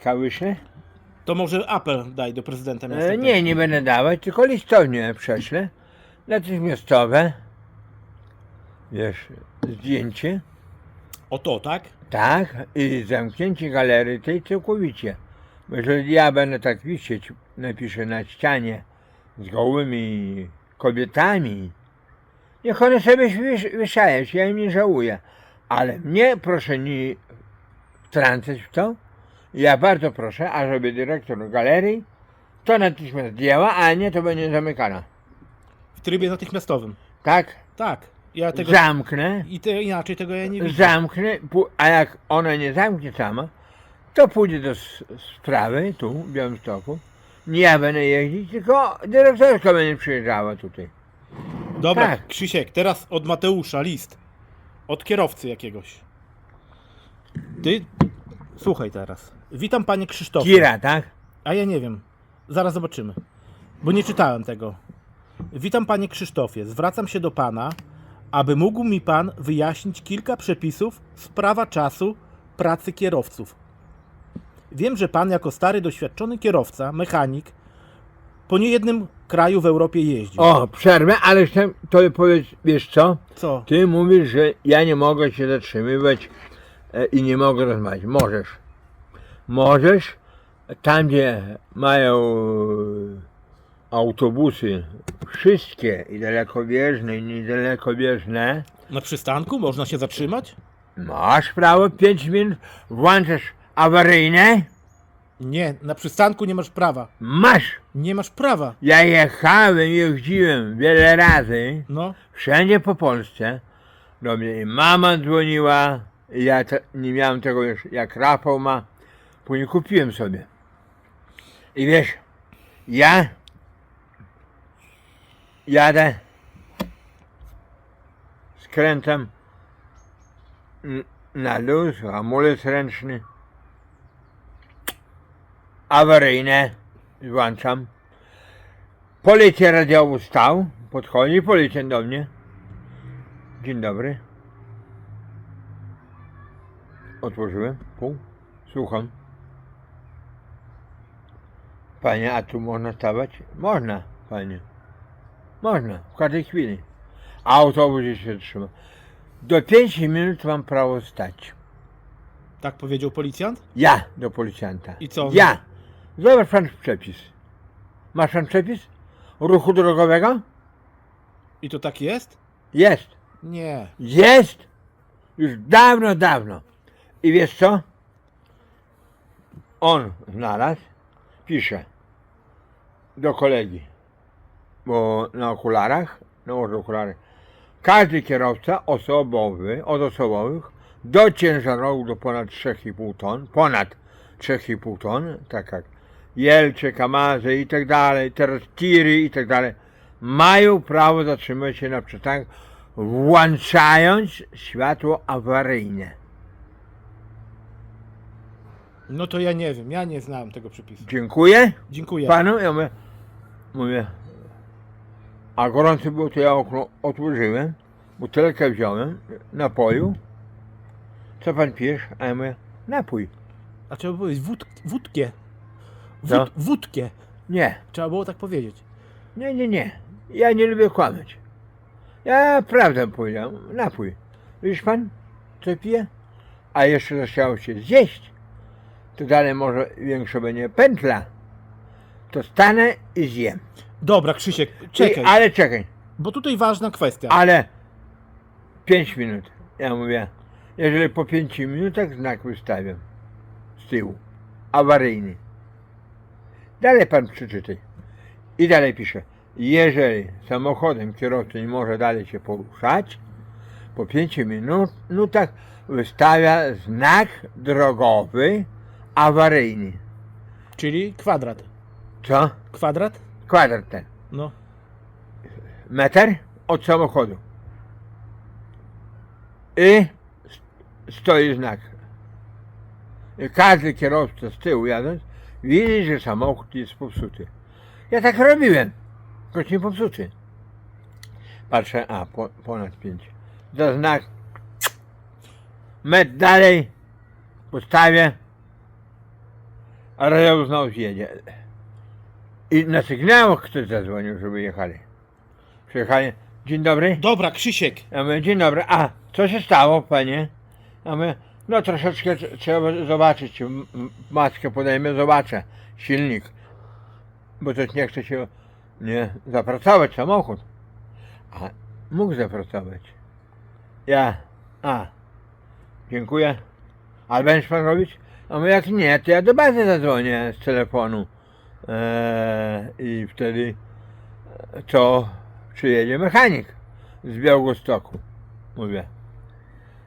Kałysze? To może apel daj do prezydenta miasta. E, nie, nie będę dawać, tylko listownie prześlę. Natychmiastowe. Wiesz, zdjęcie. O to, tak? Tak, i zamknięcie galerii tej całkowicie. Bo jeżeli ja będę tak wisieć, napiszę na ścianie z gołymi kobietami, niech one sobie wiesz, wieszają się, ja im nie żałuję. Ale mnie proszę nie wtrącać w to. Ja bardzo proszę, ażeby dyrektor galerii to natychmiast zdjęła, a nie to będzie zamykana. W trybie natychmiastowym. Tak? Tak. Ja tego... Zamknę. I te, inaczej tego ja nie widzę. zamknę, pu- a jak ona nie zamknie sama, to pójdzie do s- sprawy tu w Białymstoku. Nie ja będę jeździć, tylko dyrektorka będzie przyjeżdżała tutaj. Dobra, Tak. Krzysiek, teraz od Mateusza list. Od kierowcy jakiegoś. Ty, słuchaj teraz. Witam panie Krzysztofie. Kira, tak? A ja nie wiem. Zaraz zobaczymy. Bo nie czytałem tego. Witam panie Krzysztofie. Zwracam się do pana, aby mógł mi pan wyjaśnić kilka przepisów z prawa czasu pracy kierowców. Wiem, że pan jako stary, doświadczony kierowca, mechanik, po niejednym kraju w Europie jeździł. O, przerwę, ale chcę tobie powiedzieć, wiesz co? Co? Ty mówisz, że ja nie mogę się zatrzymywać e, i nie mogę rozmawiać. Możesz. Możesz, tam gdzie mają e, autobusy, wszystkie, i dalekobieżne, i niedalekobieżne, Na przystanku można się zatrzymać? Masz prawo 5 minut, włączasz awaryjne? Nie, na przystanku nie masz prawa. Masz! Nie masz prawa. Ja jechałem, jeździłem wiele razy, No, wszędzie po Polsce. Do mnie i mama dzwoniła, i ja te, nie miałem tego już, jak Rafał ma, później kupiłem sobie. I wiesz, ja jadę, skręcam na luz, hamulec ręczny, awaryjne, włączam. Policja radiowy stał, podchodzi policjant do mnie. Dzień dobry. Otworzyłem pół, słucham. Panie, a tu można stawać? Można, panie. Można, w każdej chwili. A autobus się trzyma. Do 5 minut mam prawo stać. tak powiedział policjant? Ja do policjanta. I co? Ja. Zobacz pan przepis. Masz pan przepis ruchu drogowego? I to tak jest? Jest. Nie. Jest. Już dawno, dawno. I wiesz co? On znalazł, pisze do kolegi, bo na okularach, nałożył okulary, każdy kierowca osobowy, od osobowych do ciężarówek do ponad 3,5 ton, ponad 3,5 ton, tak jak Jelcze, Kamazy i tak dalej, teraz tiry i tak dalej, mają prawo zatrzymać się na przystanku, włączając światło awaryjne. No to ja nie wiem, ja nie znałem tego przepisu. Dziękuję Dziękuję. panu. Ja mówię, mówię, a gorący był, to ja okno otworzyłem, butelkę wziąłem, napoju. Co pan pijesz? A ja mówię, napój. A trzeba było powiedzieć wód, wódkę. Co? Wód, wódkę. Nie, Trzeba było tak powiedzieć. nie, nie, nie. Ja nie lubię kłamać. Ja prawdę powiedziałem, napój. Widzisz pan, co piję? A jeszcze zachciało się zjeść, to dalej może większa będzie pętla. To stanę i zjem. Dobra, Krzysiek, czekaj, I, ale czekaj, bo tutaj ważna kwestia. ale 5 minut. Ja mówię, jeżeli po 5 minutach znak wystawiam z tyłu, awaryjny. Dalej pan przeczytaj. I dalej pisze, jeżeli samochodem kierowca nie może dalej się poruszać, po 5 minut- minutach wystawia znak drogowy awaryjny. Czyli kwadrat. Co? Kwadrat? Kwadrat ten. No. metr od samochodu. I stoi znak. I każdy kierowca z tyłu jadąc widzi, że samochód jest popsuty. Ja tak robiłem, choć nie popsuty. Patrzę, a po, ponad 5. Za znak. Metr dalej postawię. A radio znowu jedzie. I na sygnałach ktoś zadzwonił, żeby jechali. Przyjechali. Dzień dobry. Dobra, Krzysiek. Ja mówię, dzień dobry. A, co się stało, panie? Ja mówię, no troszeczkę tr- trzeba zobaczyć. M- m- Maskę podejmę, zobaczę. Silnik. Bo coś nie chce się nie zapracować samochód. A mógł zapracować. Ja, a, dziękuję. Ale będziesz pan robić? A mówię, jak nie, to ja do bazy zadzwonię z telefonu. Eee, I wtedy e, to przyjedzie mechanik z Białegostoku. Mówię.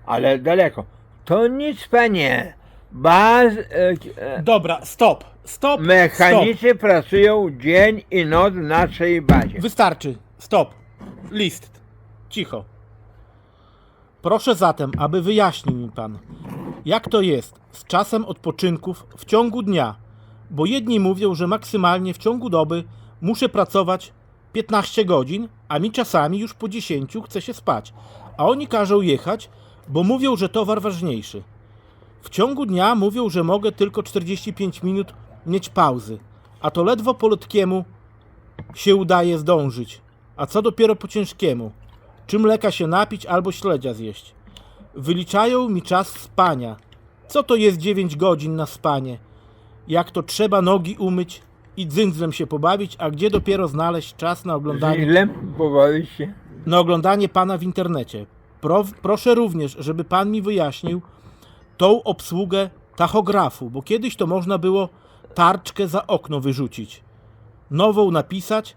Ale daleko. To nic panie. Baz, e, e, Dobra, stop. Stop. mechanicy pracują dzień i noc w naszej bazie. Stop. Wystarczy. Stop. List. Cicho. Proszę zatem, aby wyjaśnił mi pan, jak to jest z czasem odpoczynków w ciągu dnia, bo jedni mówią, że maksymalnie w ciągu doby muszę pracować 15 godzin, a mi czasami już po 10 chce się spać, a oni każą jechać, bo mówią, że towar ważniejszy. W ciągu dnia mówią, że mogę tylko 45 minut mieć pauzy, a to ledwo po letkiemu się udaje zdążyć. A co dopiero po ciężkiemu? Czy mleka się napić albo śledzia zjeść? Wyliczają mi czas spania. Co to jest 9 godzin na spanie? Jak to trzeba nogi umyć i dzyndzlem się pobawić, a gdzie dopiero znaleźć czas na oglądanie, ile pobawić się? na oglądanie pana w internecie? Pro, proszę również, żeby pan mi wyjaśnił tą obsługę tachografu, bo kiedyś to można było tarczkę za okno wyrzucić, nową napisać,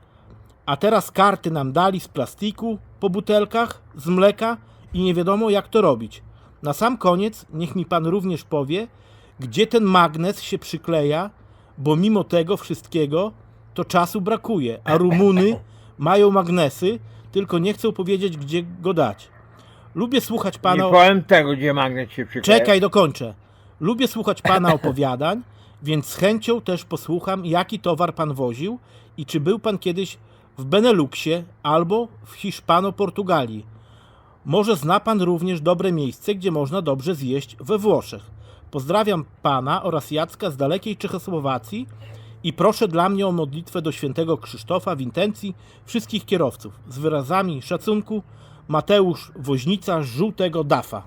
a teraz karty nam dali z plastiku, po butelkach, z mleka i nie wiadomo jak to robić. Na sam koniec niech mi pan również powie, gdzie ten magnes się przykleja, bo mimo tego wszystkiego to czasu brakuje, a Rumuny mają magnesy, tylko nie chcą powiedzieć gdzie go dać. Lubię słuchać pana... Nie powiem tego, gdzie magnet się przykleja. Czekaj, dokończę. Lubię słuchać pana opowiadań, więc z chęcią też posłucham, jaki towar pan woził i czy był pan kiedyś w Beneluxie albo w Hiszpano-Portugalii. Może zna pan również dobre miejsce, gdzie można dobrze zjeść we Włoszech. Pozdrawiam pana oraz Jacka z dalekiej Czechosłowacji i proszę dla mnie o modlitwę do świętego Krzysztofa w intencji wszystkich kierowców. Z wyrazami szacunku Mateusz Woźnica z żółtego Dafa.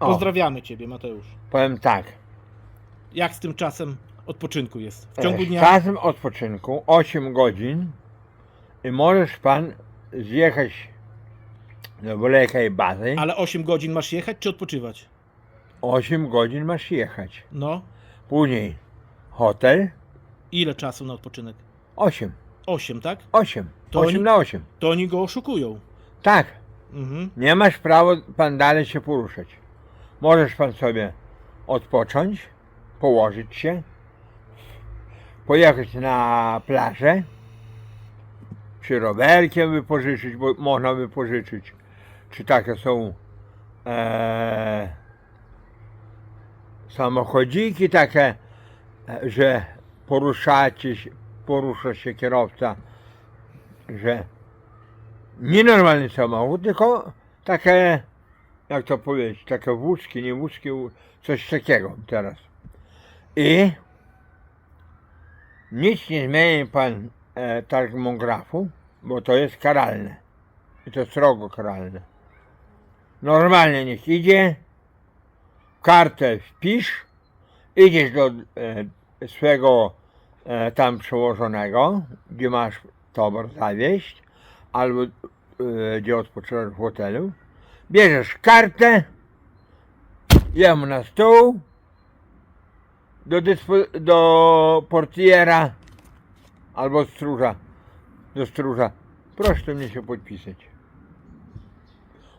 O, Pozdrawiamy Ciebie, Mateusz. powiem tak. Jak z tym czasem odpoczynku jest? W ciągu E, dnia? Z czasem odpoczynku 8 godzin i możesz pan zjechać do wielkiej bazy. Ale 8 godzin masz jechać czy odpoczywać? 8 godzin masz jechać. No. Później hotel Ile czasu na odpoczynek? 8. 8, tak? 8. To 8 oni- na 8. To oni go oszukują. Tak. Mhm. Nie masz prawa pan dalej się poruszać. Możesz pan sobie odpocząć, położyć się, pojechać na plażę, czy rowerkiem wypożyczyć, bo można wypożyczyć, czy takie są e, samochodziki takie, że poruszacie porusza się kierowca, że nie normalny samochód, tylko takie, jak to powiedzieć, takie wózki, nie wózki, coś takiego teraz. I nic nie zmieni pan e, bo to jest karalne. I to srogo karalne. Normalnie niech idzie, kartę wpisz, idziesz do e, swego e, tam przełożonego, gdzie masz towar zawieźć, albo e, gdzie odpoczywasz w hotelu, bierzesz kartę, jemu na stół, do, dyspo- do portiera albo stróża, do stróża, proszę mnie się podpisać.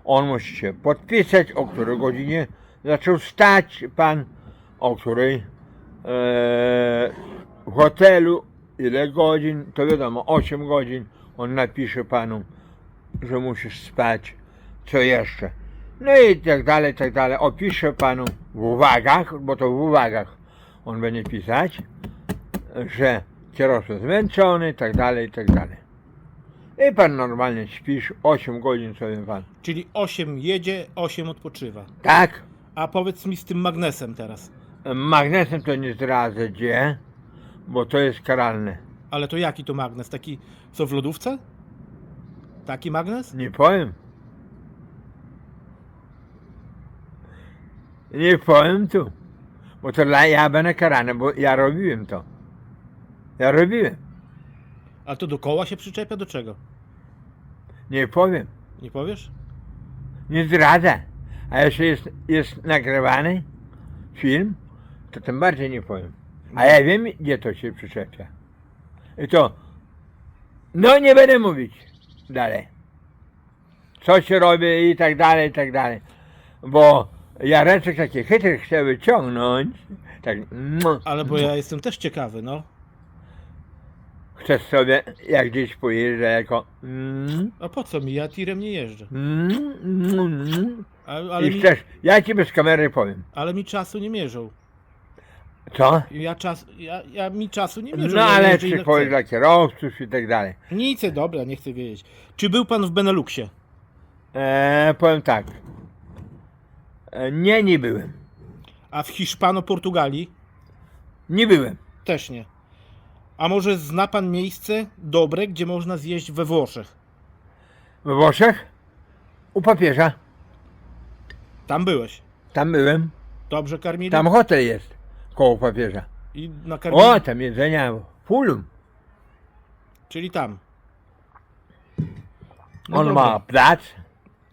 On musi się podpisać, o której godzinie zaczął stać pan, o której e, w hotelu, ile godzin, to wiadomo, 8 godzin, on napisze panu, że musisz spać, co jeszcze. No i tak dalej, tak dalej. Opiszę panu w uwagach, bo to w uwagach on będzie pisać, że kierowca zmęczony, tak dalej, tak dalej. I pan normalnie śpisz, 8 godzin sobie pan. Czyli 8 jedzie, 8 odpoczywa. Tak? A powiedz mi z tym magnesem teraz. Magnesem to nie zdradzę gdzie, bo to jest karalne. Ale to jaki to magnes? Taki, co w lodówce? Taki magnes? Nie powiem. Nie powiem tu. Bo to dla ja będę karany, bo ja robiłem to. Ja robiłem. A to do koła się przyczepia do czego? Nie powiem. Nie powiesz? Nie zdradzę. A jeszcze jest, jest nagrywany film, to tym bardziej nie powiem. A ja wiem, gdzie to się przyczepia. I to, no nie będę mówić dalej. Co się robi i tak dalej, i tak dalej. Bo Jareczek taki chytry chce wyciągnąć, tak, Ale bo ja jestem też ciekawy, no. chcesz sobie, jak gdzieś pojeżdża jako, mm, A po co mi? Ja tirem nie jeżdżę. Mm, mm, mm. A, ale, I mi, chcesz, ja ci bez kamery powiem. ale mi czasu nie mierzą. Co? Ja, czas, ja, ja mi czasu nie mierzą. No ja ale jeżdżę ile czy powiedz chcę. dla kierowców i tak dalej. Nic, dobra, nie chcę wiedzieć. Czy był pan w Beneluxie? E, powiem tak. E, nie, nie byłem. A w Hiszpano-Portugalii? Nie byłem. Też nie. A może zna pan miejsce dobre, gdzie można zjeść we Włoszech? We Włoszech? U papieża. Tam byłeś. Tam byłem. Dobrze karmili? Tam hotel jest. Koło papieża. I nakarmili? O, tam jedzenia fulum. Czyli tam. No On dobra. ma plac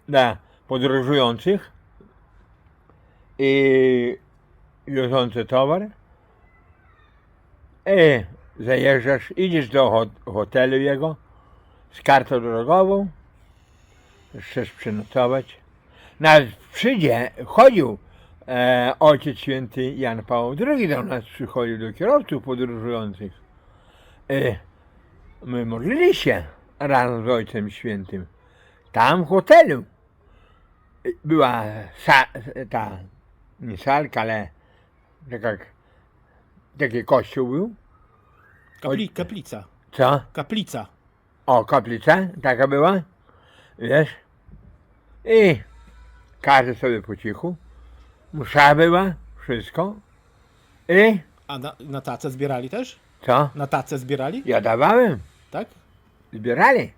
dla podróżujących i wiozący towar. I zajeżdżasz, idziesz do hot- hotelu jego z kartą drogową. Chcesz przenocować. Nawet przyjdzie, chodził e, Ojciec Święty Jan Paweł II do nas przychodził, do kierowców podróżujących. E, my modlili się razem z Ojcem Świętym. Tam w hotelu była sa, ta, nie salka, ale taka, taki kościół był. Kapli, kaplica. Co? Kaplica. O, kaplica taka była, wiesz? I każdy sobie po cichu. Msza była, wszystko. I A na, na tacę zbierali też? co? Na tacę zbierali? Ja dawałem, Tak? zbierali.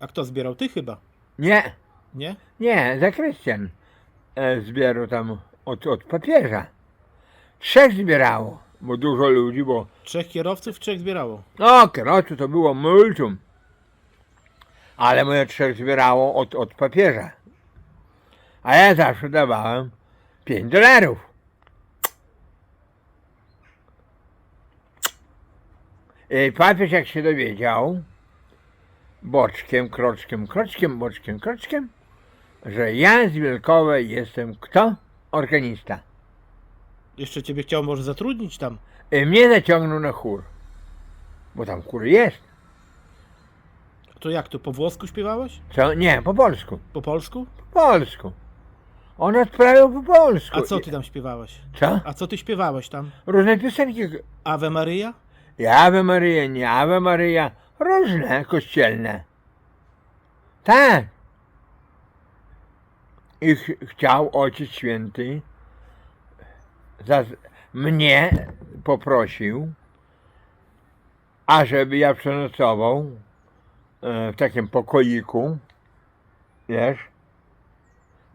A kto zbierał? Ty chyba. Nie, Nie? nie, zakrystian e, zbierał tam od, od papieża. Trzech zbierało, bo dużo ludzi, bo Trzech kierowców, trzech zbierało. no kierowców to było multum. Ale moje trzech zbierało od, od papieża. A ja zawsze dawałem 5 dolarów. I papież jak się dowiedział, boczkiem, kroczkiem, kroczkiem, boczkiem, kroczkiem, że ja z Wielkowej jestem kto? Organista. Jeszcze ciebie chciał może zatrudnić tam. I mnie zaciągnął na chór. Bo tam chór jest. To jak to, po włosku śpiewałeś? Co? Nie, po polsku. Po polsku? Po polsku. On odprawiał po polsku. A co ty tam śpiewałeś? Co? A co ty śpiewałeś tam? Różne piosenki. Ave Maria? I Ave Maria, nie Ave Maria. Różne, kościelne. Tak. I ch chciał Ojciec Święty za mnie poprosił, ażeby ja przenocował e, w takim pokoiku, wiesz,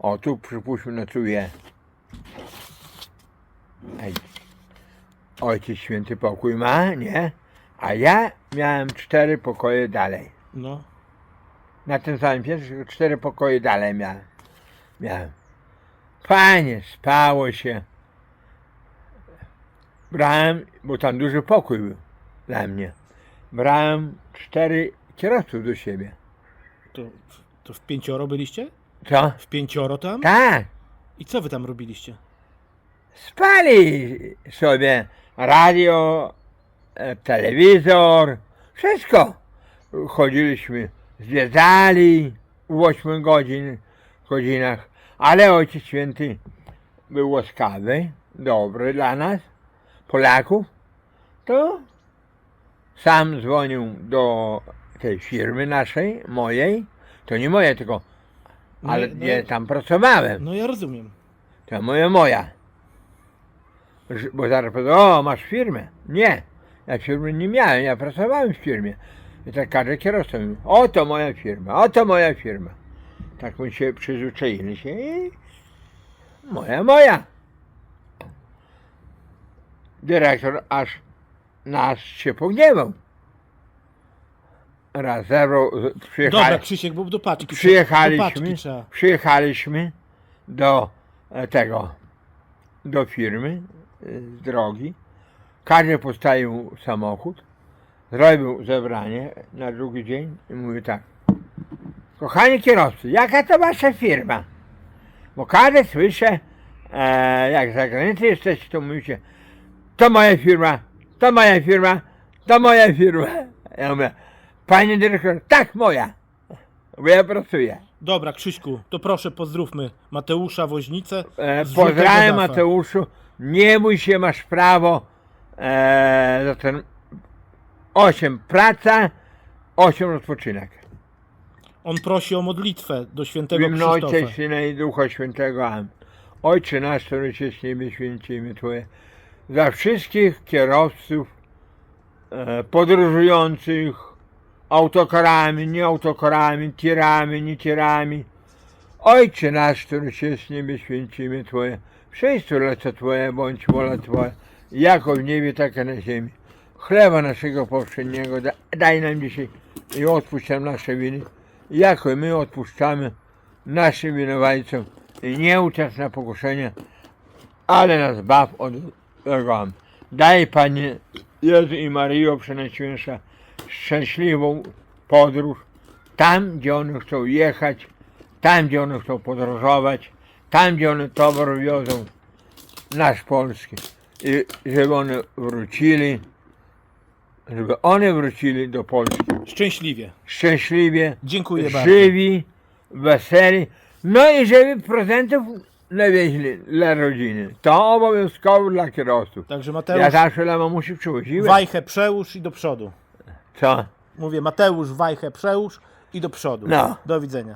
o tu przypuśćmy nocuje Ej. Ojciec Święty pokój ma, nie? A ja miałem cztery pokoje dalej. No. Na tym samym piętrze cztery pokoje dalej miałem. Miałem. Fajnie, spało się. Brałem, bo tam duży pokój był dla mnie. Brałem cztery kierowców do siebie. To, to w pięcioro byliście? Co? W pięcioro tam? Tak. I co wy tam robiliście? Spali sobie radio, e, telewizor, wszystko. Chodziliśmy, zwiedzali w 8 godzin, godzinach, ale Ojciec Święty był łaskawy, dobry dla nas, Polaków, to sam dzwonił do tej firmy naszej, mojej, to nie moje, tylko, ale No, no, ja tam pracowałem. no ja rozumiem. To moja moja. że- bo zaraz powiedzą, o masz firmę. Nie, ja firmy nie miałem, ja pracowałem w firmie. I tak każdy kierowca mówił, oto moja firma, oto moja firma. Tak my się przyzwyczaili się i moja, moja. Dyrektor aż nas się pogniewał. Raz zerwał, z- przyjechali, Dobra, Krzysiek, bo do paczki. Do przyjechaliśmy, paczki trzeba. przyjechaliśmy do e, tego, do firmy e, z drogi. Każdy postawił samochód, zrobił zebranie na drugi dzień i mówi tak. Kochani kierowcy, jaka to wasza firma? Bo każdy słyszę, e, jak za granicą jesteście, to mówicie, to moja firma, to moja firma, to moja firma. Ja mówię, panie dyrektor, tak moja, bo ja pracuję. Dobra, Krzyśku, to proszę pozdrówmy Mateusza Woźnicę. E, z Żółtego pozdrawiam Dafa. Mateuszu, nie bój się, masz prawo e, za ten 8 praca, 8 odpoczynek. On prosi o modlitwę do W świętego imię Ojca i Krzysztofa. Syna i Ducha Świętego. Amen. Ojcze nasz, który jest w niebie, święci imię Twoje. Za wszystkich kierowców e, podróżujących autokarami, nie autokarami, tirami, nie tirami. Ojcze nasz, który jest w niebie, święci imię Twoje. Przyjdź lecę Twoje, bądź wola Twoja, jako w niebie, tak i na ziemi. Chleba naszego powszedniego da, daj nam dzisiaj i odpuść nam nasze winy, jako my odpuszczamy naszym winowajcom i nie uciec na pokuszenie, ale nas baw od. Daj Panie Jezu i Maryjo Przenajświętsza szczęśliwą podróż tam, gdzie one chcą jechać, tam, gdzie one chcą podróżować, tam, gdzie one towar wiozą, nasz polski. I żeby one wrócili, żeby one wrócili do Polski Szczęśliwie. szczęśliwie, Dziękuję bardzo. żywi, weseli, no i żeby prezentów nawieźli dla rodziny. To obowiązkowo dla kierowców. Także Ja Mateusz, zawsze dla mamusi przywoziłem. wajchę przełóż i do przodu. Co? Mówię, Mateusz, wajchę przełóż i do przodu. No. Do widzenia.